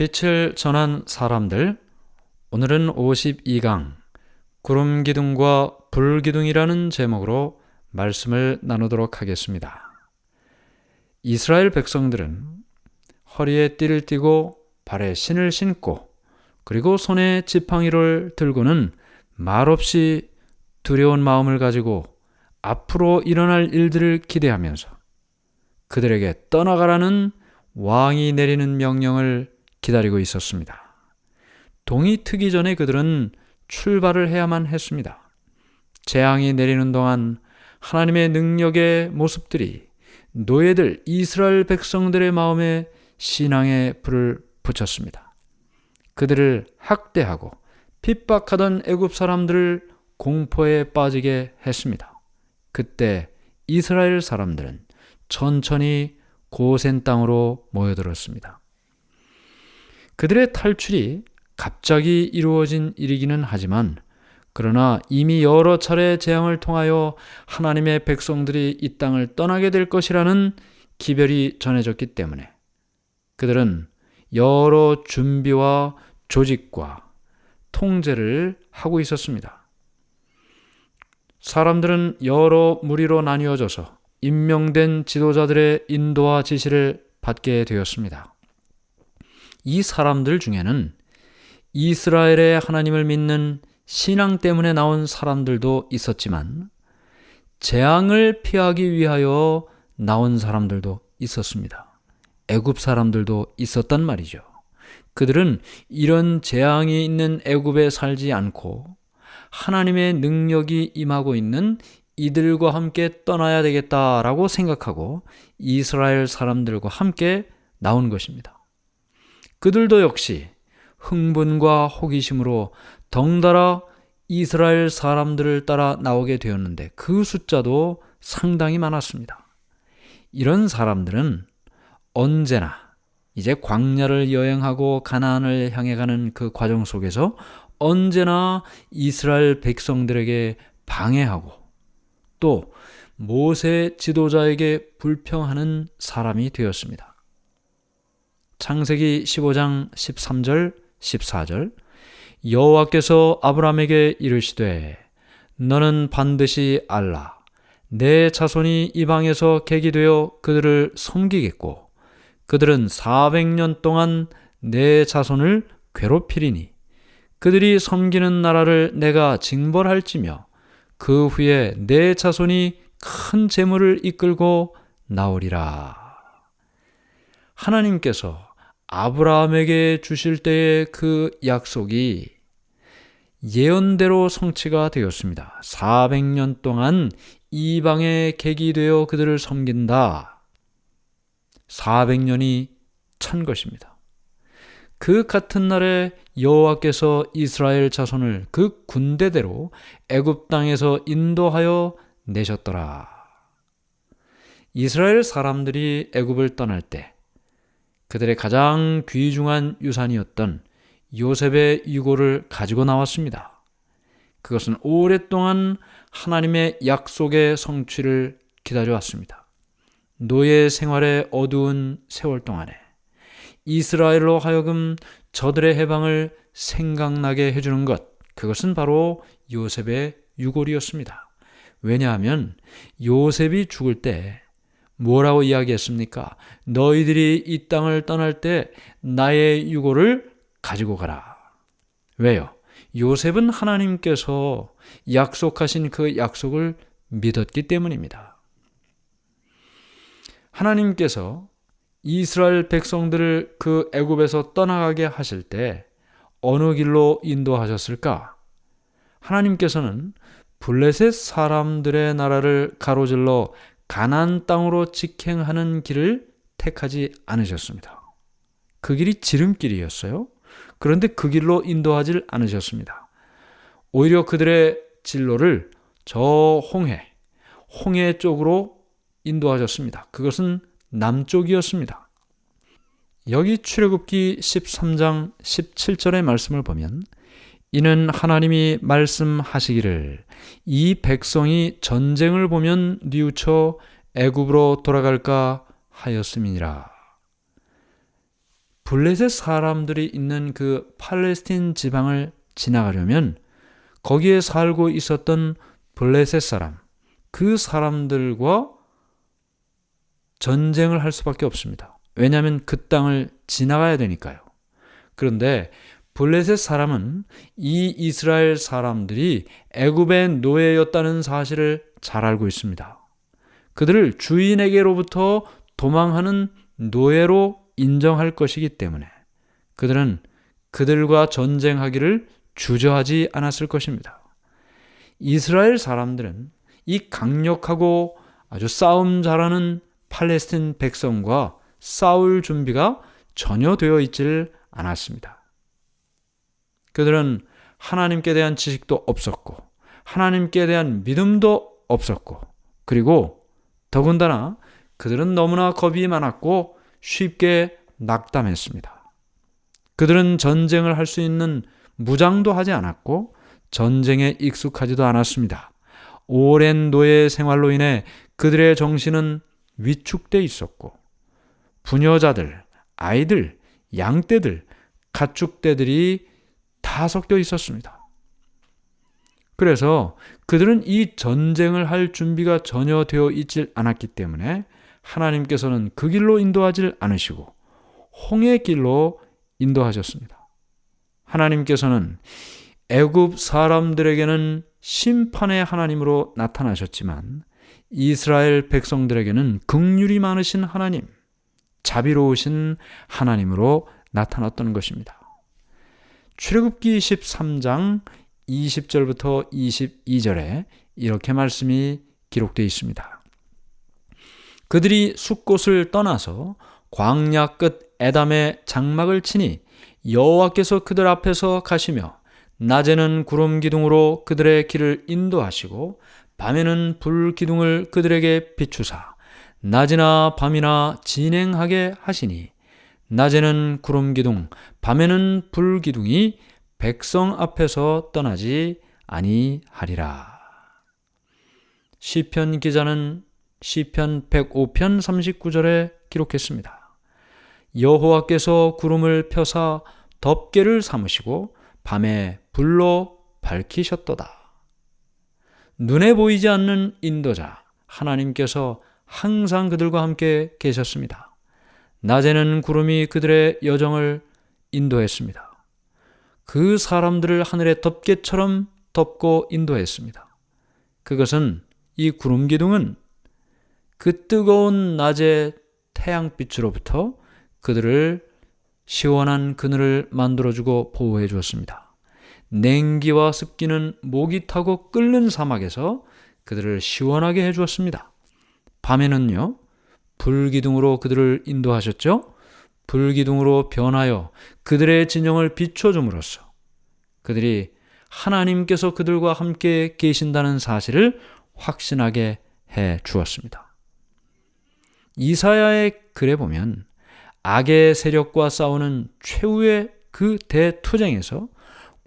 빛을 전한 사람들 오늘은 52강 구름 기둥과 불 기둥이라는 제목으로 말씀을 나누도록 하겠습니다. 이스라엘 백성들은 허리에 띠를 띠고 발에 신을 신고 그리고 손에 지팡이를 들고는 말없이 두려운 마음을 가지고 앞으로 일어날 일들을 기대하면서 그들에게 떠나가라는 왕이 내리는 명령을 기다리고 있었습니다. 동이 트기 전에 그들은 출발을 해야만 했습니다. 재앙이 내리는 동안 하나님의 능력의 모습들이 노예들 이스라엘 백성들의 마음에 신앙의 불을 붙였습니다. 그들을 학대하고 핍박하던 애굽 사람들을 공포에 빠지게 했습니다. 그때 이스라엘 사람들은 천천히 고센 땅으로 모여들었습니다. 그들의 탈출이 갑자기 이루어진 일이기는 하지만 그러나 이미 여러 차례 재앙을 통하여 하나님의 백성들이 이 땅을 떠나게 될 것이라는 기별이 전해졌기 때문에 그들은 여러 준비와 조직과 통제를 하고 있었습니다. 사람들은 여러 무리로 나뉘어져서 임명된 지도자들의 인도와 지시를 받게 되었습니다. 이 사람들 중에는 이스라엘의 하나님을 믿는 신앙 때문에 나온 사람들도 있었지만 재앙을 피하기 위하여 나온 사람들도 있었습니다. 애굽 사람들도 있었단 말이죠. 그들은 이런 재앙이 있는 애굽에 살지 않고 하나님의 능력이 임하고 있는 이들과 함께 떠나야 되겠다라고 생각하고 이스라엘 사람들과 함께 나온 것입니다. 그들도 역시 흥분과 호기심으로 덩달아 이스라엘 사람들을 따라 나오게 되었는데 그 숫자도 상당히 많았습니다. 이런 사람들은 언제나 이제 광야를 여행하고 가나안을 향해 가는 그 과정 속에서 언제나 이스라엘 백성들에게 방해하고 또 모세 지도자에게 불평하는 사람이 되었습니다. 창세기 15장 13절 14절 여호와께서 아브라함에게 이르시되 너는 반드시 알라 내 자손이 이방에서 객이 되어 그들을 섬기겠고 그들은 400년 동안 내 자손을 괴롭히리니 그들이 섬기는 나라를 내가 징벌할지며 그 후에 내 자손이 큰 재물을 이끌고 나오리라. 하나님께서 아브라함에게 주실 때의 그 약속이 예언대로 성취가 되었습니다. 400년 동안 이방의 객이 되어 그들을 섬긴다. 400년이 찬 것입니다. 그 같은 날에 여호와께서 이스라엘 자손을 그 군대대로 애굽 땅에서 인도하여 내셨더라. 이스라엘 사람들이 애굽을 떠날 때 그들의 가장 귀중한 유산이었던 요셉의 유고를 가지고 나왔습니다. 그것은 오랫동안 하나님의 약속의 성취를 기다려왔습니다. 노예 생활의 어두운 세월 동안에 이스라엘로 하여금 저들의 해방을 생각나게 해주는 것, 그것은 바로 요셉의 유골이었습니다. 왜냐하면 요셉이 죽을 때 뭐라고 이야기했습니까? 너희들이 이 땅을 떠날 때 나의 유골을 가지고 가라. 왜요? 요셉은 하나님께서 약속하신 그 약속을 믿었기 때문입니다. 하나님께서 이스라엘 백성들을 그 애굽에서 떠나가게 하실 때 어느 길로 인도하셨을까? 하나님께서는 블레셋 사람들의 나라를 가로질러 가난 땅으로 직행하는 길을 택하지 않으셨습니다. 그 길이 지름길이었어요. 그런데 그 길로 인도하지 않으셨습니다. 오히려 그들의 진로를 저 홍해, 홍해 쪽으로 인도하셨습니다. 그것은 남쪽이었습니다. 여기 출애굽기 13장 17절의 말씀을 보면 이는 하나님이 말씀하시기를 이 백성이 전쟁을 보면 뉘우쳐 애굽으로 돌아갈까 하였음이니라. 블레셋 사람들이 있는 그 팔레스틴 지방을 지나가려면 거기에 살고 있었던 블레셋 사람, 그 사람들과 전쟁을 할 수밖에 없습니다. 왜냐하면 그 땅을 지나가야 되니까요. 그런데 블레셋 사람은 이 이스라엘 사람들이 애굽의 노예였다는 사실을 잘 알고 있습니다. 그들을 주인에게로부터 도망하는 노예로 인정할 것이기 때문에 그들은 그들과 전쟁하기를 주저하지 않았을 것입니다. 이스라엘 사람들은 이 강력하고 아주 싸움 잘하는 팔레스틴 백성과 싸울 준비가 전혀 되어 있질 않았습니다. 그들은 하나님께 대한 지식도 없었고, 하나님께 대한 믿음도 없었고, 그리고 더군다나 그들은 너무나 겁이 많았고 쉽게 낙담했습니다. 그들은 전쟁을 할 수 있는 무장도 하지 않았고 전쟁에 익숙하지도 않았습니다. 오랜 노예 생활로 인해 그들의 정신은 위축돼 있었고 부녀자들, 아이들, 양떼들, 가축떼들이 다 섞여 있었습니다. 그래서 그들은 이 전쟁을 할 준비가 전혀 되어 있질 않았기 때문에 하나님께서는 그 길로 인도하지 않으시고 홍해 길로 인도하셨습니다. 하나님께서는 애굽 사람들에게는 심판의 하나님으로 나타나셨지만 이스라엘 백성들에게는 극률이 많으신 하나님, 자비로우신 하나님으로 나타났던 것입니다. 출애굽기 13장 20절부터 22절에 이렇게 말씀이 기록되어 있습니다. 그들이 숲곳을 떠나서 광야 끝 에담의 장막을 치니 여호와께서 그들 앞에서 가시며 낮에는 구름 기둥으로 그들의 길을 인도하시고 밤에는 불 기둥을 그들에게 비추사 낮이나 밤이나 진행하게 하시니 낮에는 구름 기둥 밤에는 불 기둥이 백성 앞에서 떠나지 아니하리라. 시편 기자는 시편 105편 39절에 기록했습니다. 여호와께서 구름을 펴사 덮개를 삼으시고 밤에 불로 밝히셨도다. 눈에 보이지 않는 인도자 하나님께서 항상 그들과 함께 계셨습니다. 낮에는 구름이 그들의 여정을 인도했습니다. 그 사람들을 하늘의 덮개처럼 덮고 인도했습니다. 그것은 이 구름 기둥은 그 뜨거운 낮의 태양빛으로부터 그들을 시원한 그늘을 만들어주고 보호해 주었습니다. 냉기와 습기는 목이 타고 끓는 사막에서 그들을 시원하게 해 주었습니다. 밤에는요, 불기둥으로 그들을 인도하셨죠? 불기둥으로 변하여 그들의 진영을 비춰줌으로써 그들이 하나님께서 그들과 함께 계신다는 사실을 확신하게 해 주었습니다. 이사야의 글에 보면 악의 세력과 싸우는 최후의 그 대투쟁에서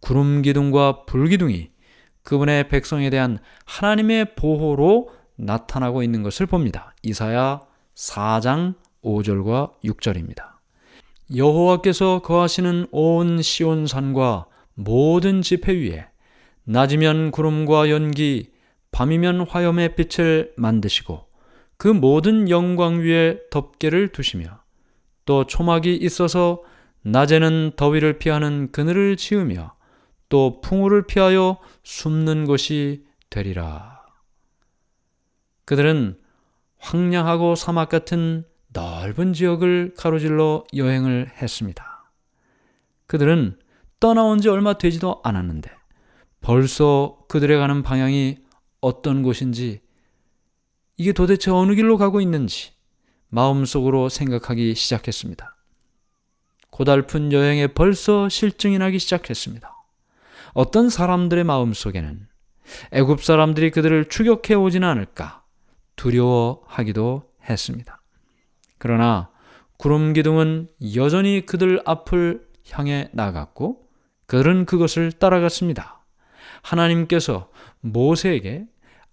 구름 기둥과 불 기둥이 그분의 백성에 대한 하나님의 보호로 나타나고 있는 것을 봅니다. 이사야 4장 5절과 6절입니다. 여호와께서 거하시는 온 시온 산과 모든 지폐 위에 낮이면 구름과 연기, 밤이면 화염의 빛을 만드시고 그 모든 영광 위에 덮개를 두시며 또 초막이 있어서 낮에는 더위를 피하는 그늘을 지으며 또 풍우를 피하여 숨는 곳이 되리라. 그들은 황량하고 사막 같은 넓은 지역을 가로질러 여행을 했습니다. 그들은 떠나온 지 얼마 되지도 않았는데 벌써 그들의 가는 방향이 어떤 곳인지 이게 도대체 어느 길로 가고 있는지 마음속으로 생각하기 시작했습니다. 고달픈 여행에 벌써 실증이 나기 시작했습니다. 어떤 사람들의 마음속에는 애굽 사람들이 그들을 추격해 오지는 않을까 두려워하기도 했습니다. 그러나 구름 기둥은 여전히 그들 앞을 향해 나갔고 그들은 그것을 따라갔습니다. 하나님께서 모세에게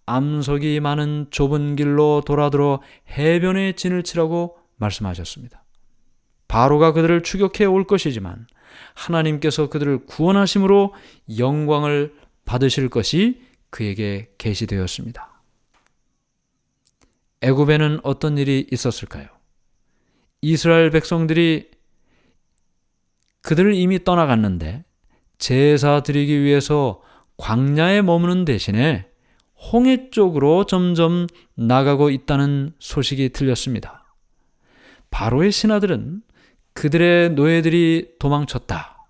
암석이 많은 좁은 길로 돌아들어 해변에 진을 치라고 말씀하셨습니다. 바로가 그들을 추격해 올 것이지만 하나님께서 그들을 구원하심으로 영광을 받으실 것이 그에게 계시되었습니다. 애굽에는 어떤 일이 있었을까요? 이스라엘 백성들이 그들을 이미 떠나갔는데 제사 드리기 위해서 광야에 머무는 대신에 홍해 쪽으로 점점 나가고 있다는 소식이 들렸습니다. 바로의 신하들은 그들의 노예들이 도망쳤다.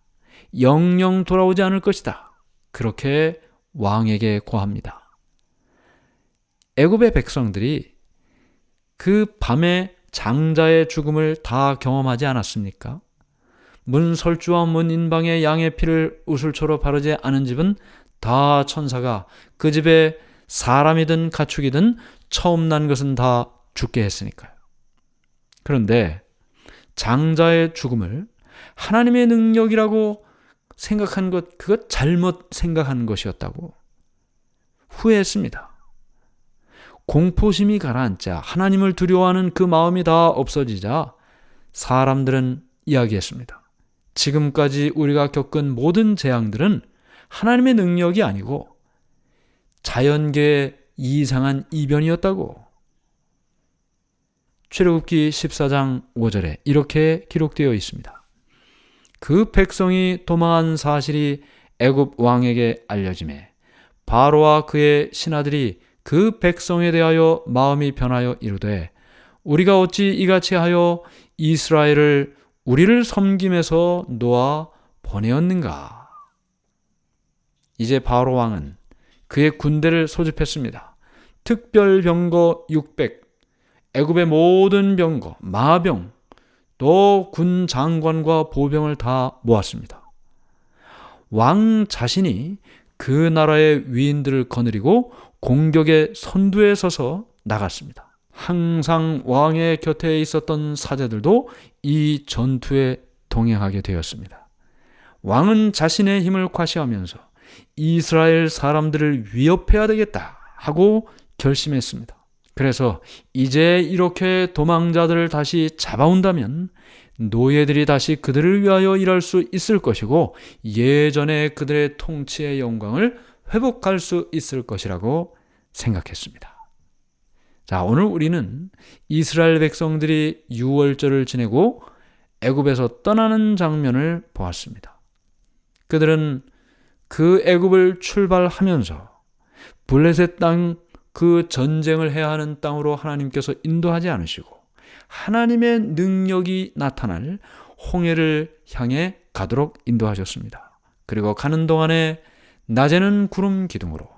영영 돌아오지 않을 것이다. 그렇게 왕에게 고합니다. 애굽의 백성들이 그 밤에 장자의 죽음을 다 경험하지 않았습니까? 문설주와 문인방의 양의 피를 우슬초로 바르지 않은 집은 다 천사가 그 집에 사람이든 가축이든 처음 난 것은 다 죽게 했으니까요. 그런데 장자의 죽음을 하나님의 능력이라고 생각한 것, 그것 잘못 생각한 것이었다고 후회했습니다. 공포심이 가라앉자 하나님을 두려워하는 그 마음이 다 없어지자 사람들은 이야기했습니다. 지금까지 우리가 겪은 모든 재앙들은 하나님의 능력이 아니고 자연계의 이상한 이변이었다고. 출애굽기 14장 5절에 이렇게 기록되어 있습니다. 그 백성이 도망한 사실이 애굽 왕에게 알려짐에 바로와 그의 신하들이 그 백성에 대하여 마음이 변하여 이르되 우리가 어찌 이같이 하여 이스라엘을 우리를 섬김에서 놓아 보내었는가? 이제 바로 왕은 그의 군대를 소집했습니다. 특별 병거 600, 애굽의 모든 병거, 마병, 또 군 장관과 보병을 다 모았습니다. 왕 자신이 그 나라의 위인들을 거느리고 공격의 선두에 서서 나갔습니다. 항상 왕의 곁에 있었던 사제들도 이 전투에 동행하게 되었습니다. 왕은 자신의 힘을 과시하면서 이스라엘 사람들을 위협해야 되겠다 하고 결심했습니다. 그래서 이제 이렇게 도망자들을 다시 잡아온다면 노예들이 다시 그들을 위하여 일할 수 있을 것이고 예전에 그들의 통치의 영광을 회복할 수 있을 것이라고 생각했습니다. 자, 오늘 우리는 이스라엘 백성들이 유월절을 지내고 애굽에서 떠나는 장면을 보았습니다. 그들은 그 애굽을 출발하면서 블레셋 땅 그 전쟁을 해야 하는 땅으로 하나님께서 인도하지 않으시고 하나님의 능력이 나타날 홍해를 향해 가도록 인도하셨습니다. 그리고 가는 동안에 낮에는 구름 기둥으로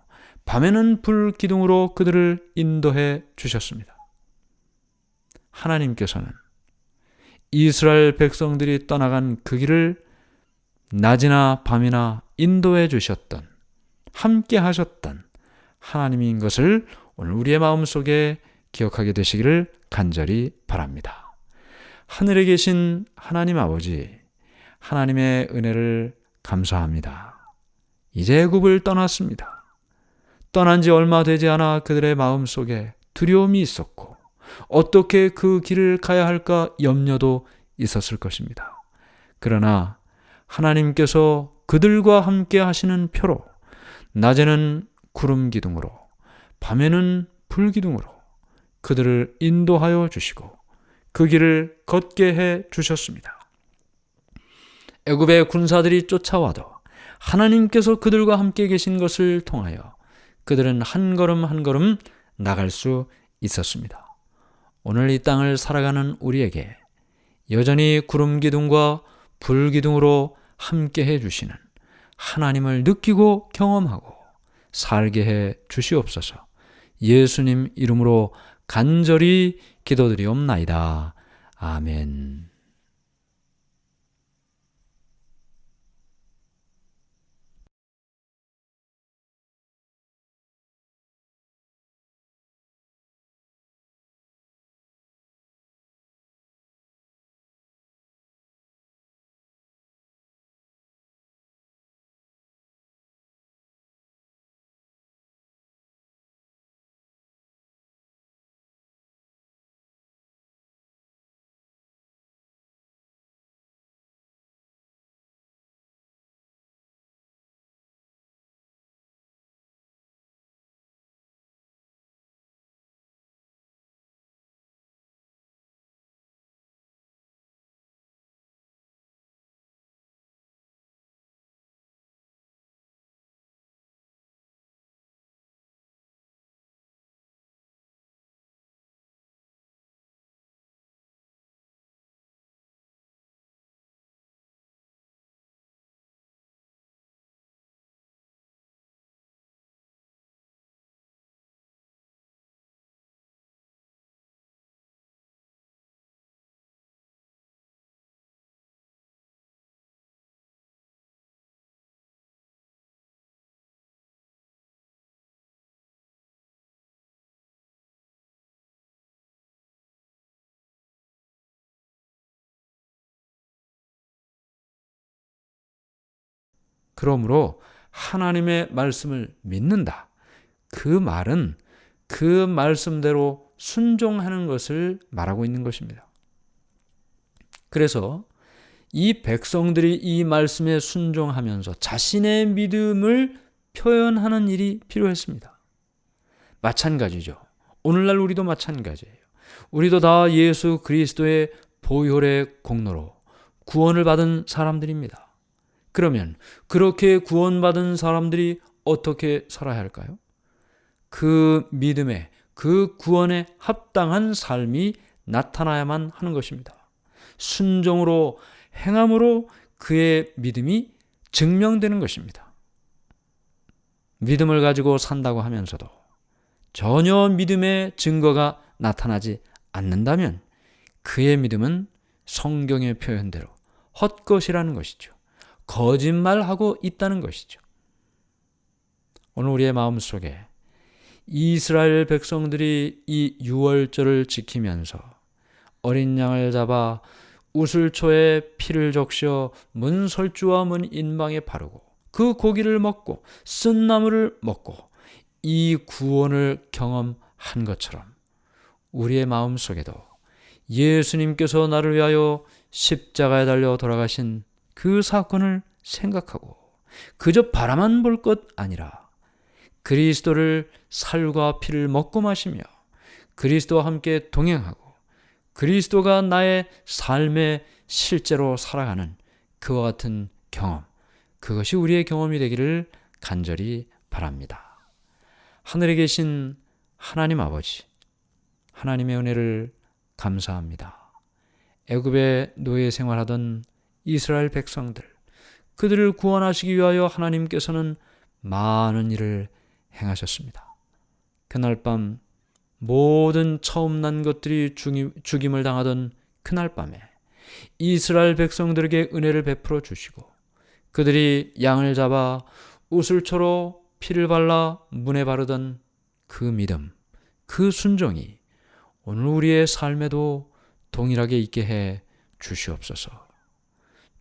밤에는 불 기둥으로 그들을 인도해 주셨습니다. 하나님께서는 이스라엘 백성들이 떠나간 그 길을 낮이나 밤이나 인도해 주셨던, 함께 하셨던 하나님인 것을 오늘 우리의 마음 속에 기억하게 되시기를 간절히 바랍니다. 하늘에 계신 하나님 아버지, 하나님의 은혜를 감사합니다. 이제 애굽을 떠났습니다. 떠난 지 얼마 되지 않아 그들의 마음 속에 두려움이 있었고, 어떻게 그 길을 가야 할까 염려도 있었을 것입니다. 그러나 하나님께서 그들과 함께 하시는 표로 낮에는 구름 기둥으로 밤에는 불 기둥으로 그들을 인도하여 주시고 그 길을 걷게 해 주셨습니다. 애굽의 군사들이 쫓아와도 하나님께서 그들과 함께 계신 것을 통하여 그들은 한 걸음 한 걸음 나갈 수 있었습니다. 오늘 이 땅을 살아가는 우리에게 여전히 구름 기둥과 불 기둥으로 함께 해 주시는 하나님을 느끼고 경험하고 살게 해 주시옵소서. 예수님 이름으로 간절히 기도드리옵나이다. 아멘. 그러므로 하나님의 말씀을 믿는다. 그 말은 그 말씀대로 순종하는 것을 말하고 있는 것입니다. 그래서 이 백성들이 이 말씀에 순종하면서 자신의 믿음을 표현하는 일이 필요했습니다. 마찬가지죠. 오늘날 우리도 마찬가지예요. 우리도 다 예수 그리스도의 보혈의 공로로 구원을 받은 사람들입니다. 그러면 그렇게 구원받은 사람들이 어떻게 살아야 할까요? 그 믿음에 그 구원에 합당한 삶이 나타나야만 하는 것입니다. 순종으로 행함으로 그의 믿음이 증명되는 것입니다. 믿음을 가지고 산다고 하면서도 전혀 믿음의 증거가 나타나지 않는다면 그의 믿음은 성경의 표현대로 헛것이라는 것이죠. 거짓말하고 있다는 것이죠. 오늘 우리의 마음 속에 이스라엘 백성들이 이 유월절을 지키면서 어린 양을 잡아 우슬초에 피를 적셔 문 설주와 문 인방에 바르고 그 고기를 먹고 쓴 나물을 먹고 이 구원을 경험한 것처럼 우리의 마음 속에도 예수님께서 나를 위하여 십자가에 달려 돌아가신 그 사건을 생각하고 그저 바라만 볼 것 아니라 그리스도를 살과 피를 먹고 마시며 그리스도와 함께 동행하고 그리스도가 나의 삶에 실제로 살아가는 그와 같은 경험, 그것이 우리의 경험이 되기를 간절히 바랍니다. 하늘에 계신 하나님 아버지, 하나님의 은혜를 감사합니다. 애굽의 노예 생활하던 이스라엘 백성들, 그들을 구원하시기 위하여 하나님께서는 많은 일을 행하셨습니다. 그날 밤 모든 처음 난 것들이 죽임을 당하던 그날 밤에 이스라엘 백성들에게 은혜를 베풀어 주시고 그들이 양을 잡아 우슬초로 피를 발라 문에 바르던 그 믿음, 그 순종이 오늘 우리의 삶에도 동일하게 있게 해 주시옵소서.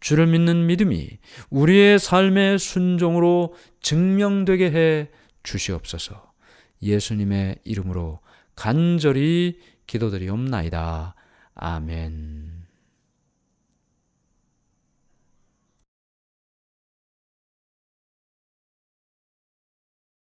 주를 믿는 믿음이 우리의 삶의 순종으로 증명되게 해 주시옵소서. 예수님의 이름으로 간절히 기도드리옵나이다. 아멘.